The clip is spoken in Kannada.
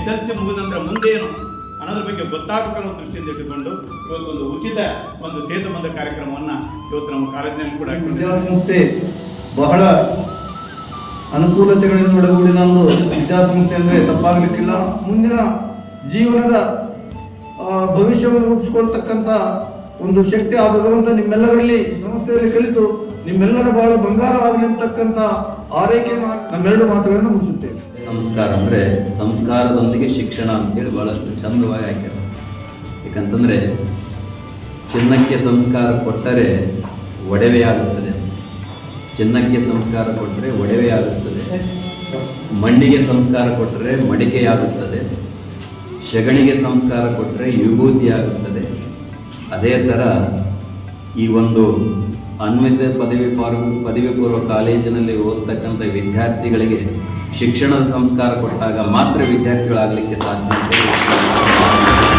ಎಸ್ ಎಲ್ ಸಿ ಮುಗಿದ ನಂತರ ಮುಂದೇನು? ಅನ್ನೋದ್ರ ಬಗ್ಗೆ ಗೊತ್ತಾಗಬೇಕನ್ನೋ ದೃಷ್ಟಿಯಿಂದ ಇಟ್ಟುಕೊಂಡು ಇವತ್ತು ಒಂದು ಉಚಿತ ಒಂದು ಸೇತು ಬಂದ ಕಾರ್ಯಕ್ರಮವನ್ನು ಇವತ್ತು ನಮ್ಮ ಕಾಲೇಜಿನಲ್ಲಿ ಕೂಡ ವಿದ್ಯಾಸಂಸ್ಥೆ ಬಹಳ ಅನುಕೂಲತೆಗಳನ್ನು ಒಳಗೂಡಿನ ಒಂದು ವಿದ್ಯಾಸಂಸ್ಥೆ ಅಂದರೆ ತಪ್ಪಾಗಲಿಕ್ಕಿಲ್ಲ. ಮುಂದಿನ ಜೀವನದ ಭವಿಷ್ಯವನ್ನು ರೂಪಿಸಿಕೊಳ್ತಕ್ಕಂಥ ಒಂದು ಶಕ್ತಿ ಆ ಭಗವಂತ ನಿಮ್ಮೆಲ್ಲರಲ್ಲಿ ಸಂಸ್ಥೆಯಲ್ಲಿ ಕಲಿತು ನಿಮ್ಮೆಲ್ಲರ ಬಹಳ ಬಂಗಾರವಾಗಲಿ ಅಂತಕ್ಕಂಥ ಆರೈಕೆ ನಮ್ಮೆರಡು ಮಾತುಗಳನ್ನು ಮುಗಿಸುತ್ತೇವೆ ಸಂಸ್ಕಾರ ಅಂದ್ರೆ ಸಂಸ್ಕಾರದೊಂದಿಗೆ ಶಿಕ್ಷಣ ಅಂತೇಳಿ ಬಹಳಷ್ಟು ಚಂದವಾಗಿ ಹಾಕ್ಯಾರ. ಯಾಕಂತಂದ್ರೆ ಚಿನ್ನಕ್ಕೆ ಸಂಸ್ಕಾರ ಕೊಟ್ಟರೆ ಒಡವೆಯಾಗುತ್ತದೆ ಚಿನ್ನಕ್ಕೆ ಸಂಸ್ಕಾರ ಕೊಟ್ಟರೆ ಒಡವೆಯಾಗುತ್ತದೆ ಮಣ್ಣಿಗೆ ಸಂಸ್ಕಾರ ಕೊಟ್ಟರೆ ಮಡಿಕೆಯಾಗುತ್ತದೆ ಶಗಣಿಗೆ ಸಂಸ್ಕಾರ ಕೊಟ್ಟರೆ ವಿಭೂತಿಯಾಗುತ್ತದೆ ಅದೇ ಥರ ಈ ಒಂದು ಅನ್ವಿತ ಪದವಿ ಪಾರ್ವ ಪದವಿ ಪೂರ್ವ ಕಾಲೇಜಿನಲ್ಲಿ ಓದ್ತಕ್ಕಂಥ ವಿದ್ಯಾರ್ಥಿಗಳಿಗೆ ಶಿಕ್ಷಣದ ಸಂಸ್ಕಾರ ಕೊಟ್ಟಾಗ ಮಾತ್ರ ವಿದ್ಯಾರ್ಥಿಗಳಾಗಲಿಕ್ಕೆ ಸಾಧ್ಯ